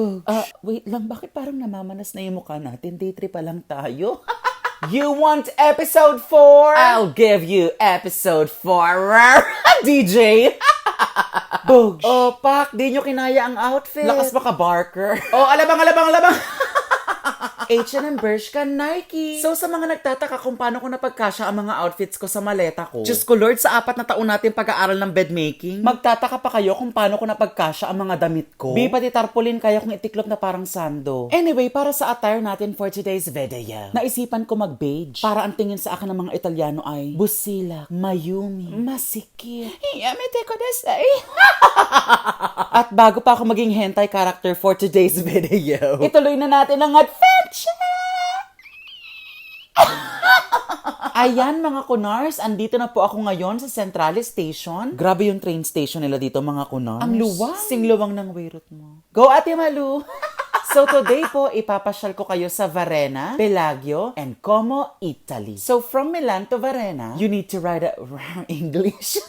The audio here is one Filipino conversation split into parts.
Bugs. Ah, wait lang, bakit parang namamanas na yung mukha natin? Day 3 pa lang tayo. you want episode 4? I'll give you episode 4. DJ! Bugs. Oh, Pak, di nyo kinaya ang outfit. Lakas ba ka, Barker? oh, alabang, alabang, alabang. H&M Bershka Nike. So sa mga nagtataka kung paano ko napagkasya ang mga outfits ko sa maleta ko, Diyos ko Lord, sa apat na taon natin pag-aaral ng bed making, magtataka pa kayo kung paano ko napagkasya ang mga damit ko. Di pati tarpaulin kaya kong itiklop na parang sando. Anyway, para sa attire natin for today's video, naisipan ko mag-beige. Para ang tingin sa akin ng mga Italiano ay busilak, mayumi, masikip. Yamete ko desay. At bago pa ako maging hentai character for today's video, ituloy na natin ang adventure! Ayan mga kunars, andito na po ako ngayon sa Centralis Station. Grabe yung train station nila dito mga kunars. Ang luwang. Singluwang ng wayrot mo. Go Ate Malu! so today po, ipapasyal ko kayo sa Varena, Pelagio, and Como, Italy. So from Milan to Varena, you need to write a English.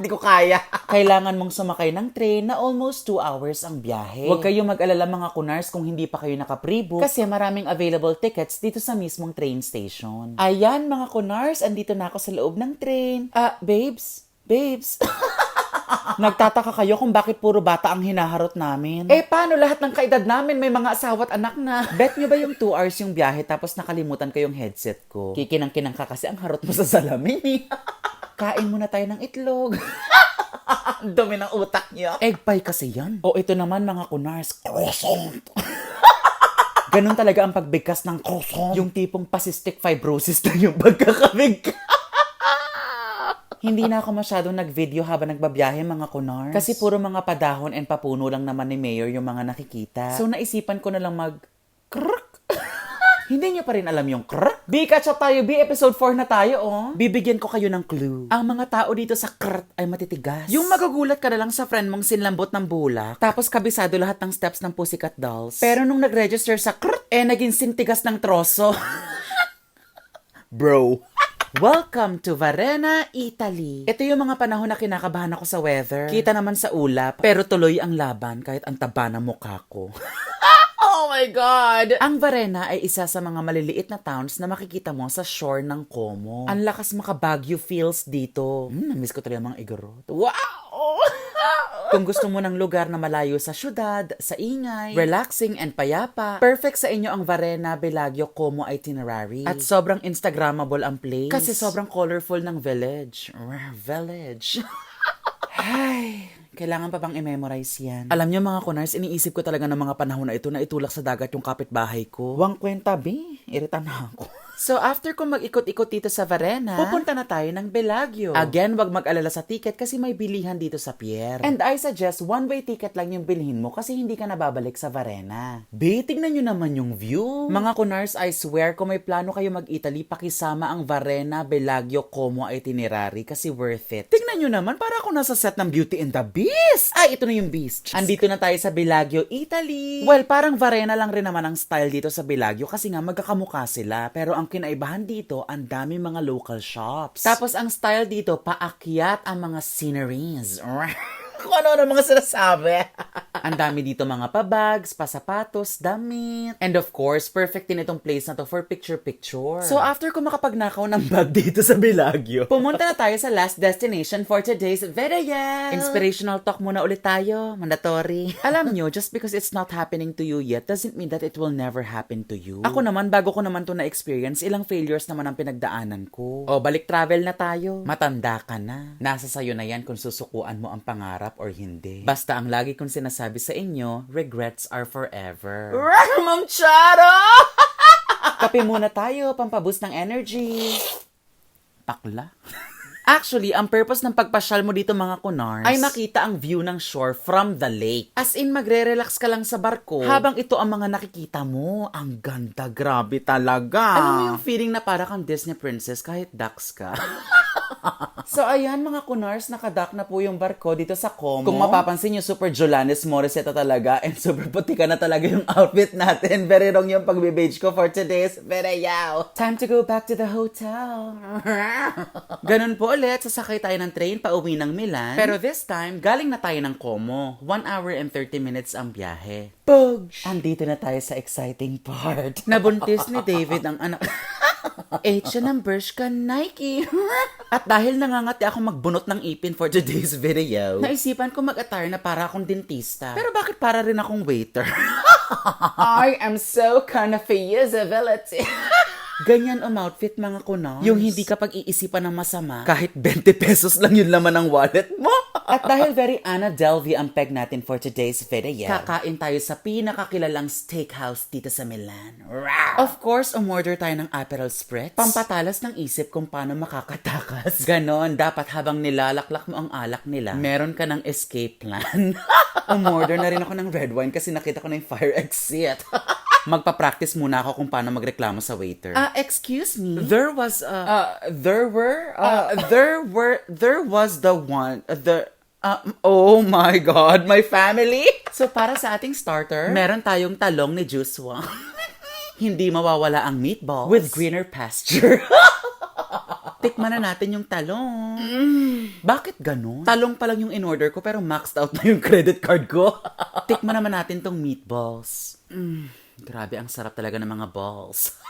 Hindi ko kaya. Kailangan mong sumakay ng train na almost 2 hours ang biyahe. Huwag kayong mag-alala mga kunars kung hindi pa kayo naka-prebook kasi maraming available tickets dito sa mismong train station. Ayan mga kunars, andito na ako sa loob ng train. Ah, babes? Babes? Nagtataka kayo kung bakit puro bata ang hinaharot namin. Eh, paano lahat ng kaedad namin may mga asawa at anak na? Bet nyo ba yung 2 hours yung biyahe tapos nakalimutan ko yung headset ko? Kikinang-kinang ka kasi ang harot mo sa salamin eh. Kain muna tayo ng itlog. Dumi ng utak niya. Egg pie kasi yan. O ito naman mga kunars, croissant. Ganun talaga ang pagbigkas ng croissant. Yung tipong pasistic fibrosis na yung pagkakabig. Hindi na ako masyadong nag-video habang nagbabiyahe mga kunars. Kasi puro mga padahon and papuno lang naman ni Mayor yung mga nakikita. So naisipan ko na lang mag... Hindi nyo pa rin alam yung krrk? Bi, catch up tayo. Bi, episode 4 na tayo, oh. Bibigyan ko kayo ng clue. Ang mga tao dito sa krrk ay matitigas. Yung magugulat ka na lang sa friend mong sinlambot ng bulak, tapos kabisado lahat ng steps ng Pussycat Dolls. Pero nung nag-register sa krrk, eh naging sintigas ng troso. Bro. Welcome to Varena, Italy. Ito yung mga panahon na kinakabahan ako sa weather. Kita naman sa ulap, pero tuloy ang laban kahit ang taba ng mukha ko. My God! Ang Varena ay isa sa mga maliliit na towns na makikita mo sa shore ng Como. Ang lakas makabagyo feels dito. Hmm, namiss ko talaga mga igorot. Wow! Kung gusto mo ng lugar na malayo sa syudad, sa ingay, relaxing and payapa, perfect sa inyo ang Varena Bellagio Como itinerary. At sobrang Instagrammable ang place. Kasi sobrang colorful ng village. Rah, Village. Ay, kailangan pa bang i-memorize yan? Alam niyo mga kunars, iniisip ko talaga ng mga panahon na ito na itulak sa dagat yung kapitbahay ko. Wang kwenta, bi. Irita na ako. So after ko mag-ikot-ikot dito sa Varena, pupunta na tayo ng Bellagio. Again, wag mag-alala sa ticket kasi may bilihan dito sa pier. And I suggest one-way ticket lang yung bilhin mo kasi hindi ka nababalik sa Varena. Be, tignan nyo naman yung view. Mga kunars, I swear, kung may plano kayo mag-Italy, pakisama ang Varena Bellagio Como itinerary kasi worth it. Tignan nyo naman, para ako nasa set ng Beauty and the Beast. Ay, ito na yung Beast. Andito na tayo sa Bellagio, Italy. Well, parang Varena lang rin naman ang style dito sa Bellagio kasi nga magkakamukha sila. Pero ang kinaibahan dito, ang dami mga local shops. Tapos ang style dito, paakyat ang mga sceneries. Kung ano-ano mga sinasabi. ang dami dito mga pabags, pasapatos, damit. And of course, perfect din itong place na to for picture-picture. So after ko makapagnakaw ng bag dito sa Bellagio, pumunta na tayo sa last destination for today's video. Inspirational talk muna ulit tayo. Mandatory. Alam nyo, just because it's not happening to you yet doesn't mean that it will never happen to you. Ako naman, bago ko naman to na-experience, ilang failures naman ang pinagdaanan ko. O, balik travel na tayo. Matanda ka na. Nasa sayo na yan kung susukuan mo ang pangarap or hindi. Basta ang lagi kong sinasabi sa inyo, regrets are forever. Ma'am Charo! Kape muna tayo, pampaboost ng energy. Pakla. Actually, ang purpose ng pagpasyal mo dito mga kunars ay makita ang view ng shore from the lake. As in, magre-relax ka lang sa barko habang ito ang mga nakikita mo. Ang ganda, grabe talaga. Alam mo yung feeling na para kang Disney princess kahit ducks ka. So ayan mga kunars, nakadak na po yung barko dito sa Como. Kung mapapansin nyo, super Jolanes Morissette talaga and super puti ka na talaga yung outfit natin. Very wrong yung pagbibage ko for today's video. Time to go back to the hotel. Ganun po ulit, sasakay tayo ng train pa uwi ng Milan. Pero this time, galing na tayo ng Como. 1 hour and 30 minutes ang biyahe. Pugs! Andito na tayo sa exciting part. Nabuntis ni David ang anak... H&M Bershka Nike. At dahil nangangati ako magbunot ng ipin for today's video, naisipan ko mag-attire na para akong dentista. Pero bakit para rin akong waiter? I am so confusability. Ganyan ang outfit mga kunars. Yung hindi ka pag-iisipan ng masama, kahit 20 pesos lang yun laman ng wallet mo. At dahil very Anna Delvey ang peg natin for today's video, kakain tayo sa pinakakilalang steakhouse dito sa Milan. Of course, umorder tayo ng Aperol Spritz. Pampatalas ng isip kung paano makakatakas. Ganon, dapat habang nilalaklak mo ang alak nila, meron ka ng escape plan. umorder na rin ako ng red wine kasi nakita ko na yung fire exit. Magpa-practice muna ako kung paano magreklamo sa waiter. Ah, excuse me. There was uh, uh there were uh, there were there was the one uh, the uh, oh my god, my family. So para sa ating starter, meron tayong talong ni Joshua. Hindi mawawala ang meatballs with greener pasture. Tikman na natin yung talong. Bakit ganun? Talong pa lang yung in-order ko pero maxed out na yung credit card ko. Tikman naman natin tong meatballs. Mm, grabe, ang sarap talaga ng mga balls.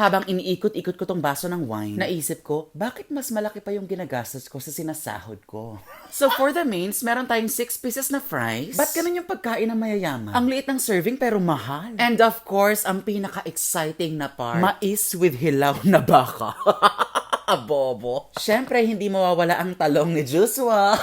Habang iniikot-ikot ko tong baso ng wine, naisip ko, bakit mas malaki pa yung ginagastos ko sa sinasahod ko? So for the mains, meron tayong 6 pieces na fries. Ba't ganun yung pagkain ng mayayaman? Ang liit ng serving pero mahal. And of course, ang pinaka-exciting na part, mais with hilaw na baka. Bobo. Siyempre, hindi mawawala ang talong ni Joshua.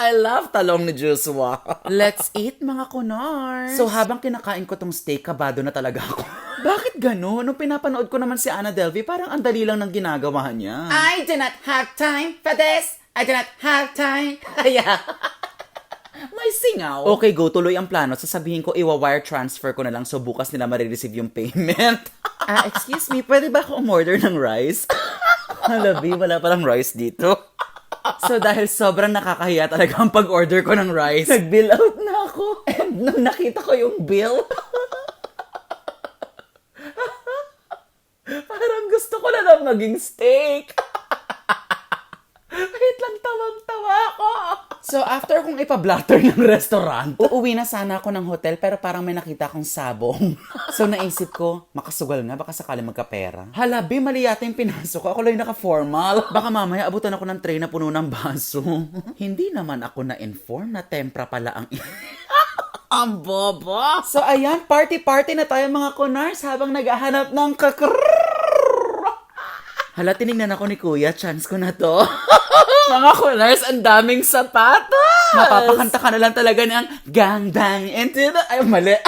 I love talong ni Joshua. Let's eat, mga kunars. So, habang kinakain ko tong steak, kabado na talaga ako. Bakit gano'n? Nung pinapanood ko naman si Anna Delvey, parang ang dali lang ng ginagawa niya. I do not have time for this. I do not have time. yeah. May singaw. Okay, go. Tuloy ang plano. Sasabihin ko, iwa-wire transfer ko na lang so bukas nila marireceive yung payment. Ah, excuse me, pwede ba ako umorder ng rice? Halabi, wala palang rice dito. So dahil sobrang nakakahiya talaga ang pag-order ko ng rice, nag-bill out na ako. And nung nakita ko yung bill, parang gusto ko na lang maging steak. Wait lang, tawang-tawa ako. So, after kong ipablatter ng restaurant, uuwi na sana ako ng hotel pero parang may nakita akong sabong. so, naisip ko, makasugal nga, baka sakali magkapera. Halabi, mali yata yung pinasok ko. Ako lang yung naka-formal. Baka mamaya abutan ako ng tray na puno ng baso. Hindi naman ako na-inform na tempra pala ang... ang bobo! So, ayan, party-party na tayo mga kunars habang naghahanap ng kakrrrr. Hala, tinignan ako ni Kuya. Chance ko na to. Mga kunars, ang daming sapatos! Mapapakanta ka na lang talaga ng gang bang into the... Ay, mali.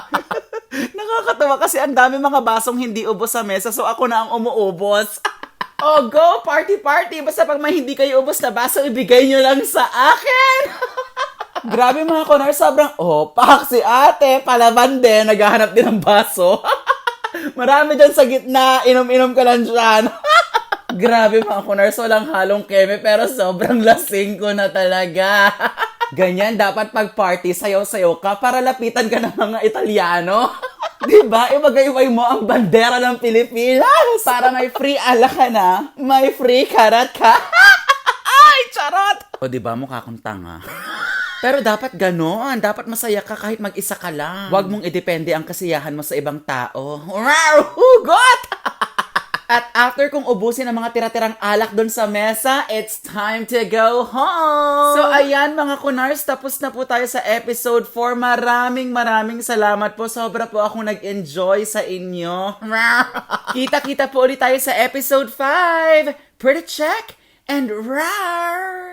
Nakakatawa kasi ang dami mga basong hindi ubos sa mesa so ako na ang umuubos. oh, go! Party, party! Basta pag may hindi kayo ubos na baso, ibigay nyo lang sa akin! Grabe mga kunars, sobrang opak si ate. Palaban din, naghahanap din ng baso. Marami dyan sa gitna, inom-inom ka lang dyan. Grabe mga kunars, walang halong keme pero sobrang lasing ko na talaga. Ganyan, dapat pag party, sayaw-sayaw ka para lapitan ka ng mga Italiano. diba? Ibagayway mo ang bandera ng Pilipinas para may free ala ka na, may free karat ka. Ay, charot! O diba, mukha kong tanga. Pero dapat ganon. Dapat masaya ka kahit mag-isa ka lang. Huwag mong idepende ang kasiyahan mo sa ibang tao. Wow! Hugot! At after kong ubusin ang mga tira-tirang alak doon sa mesa, it's time to go home! So ayan mga kunars, tapos na po tayo sa episode 4. Maraming maraming salamat po. Sobra po akong nag-enjoy sa inyo. Kita-kita po ulit tayo sa episode 5. Pretty check and rar!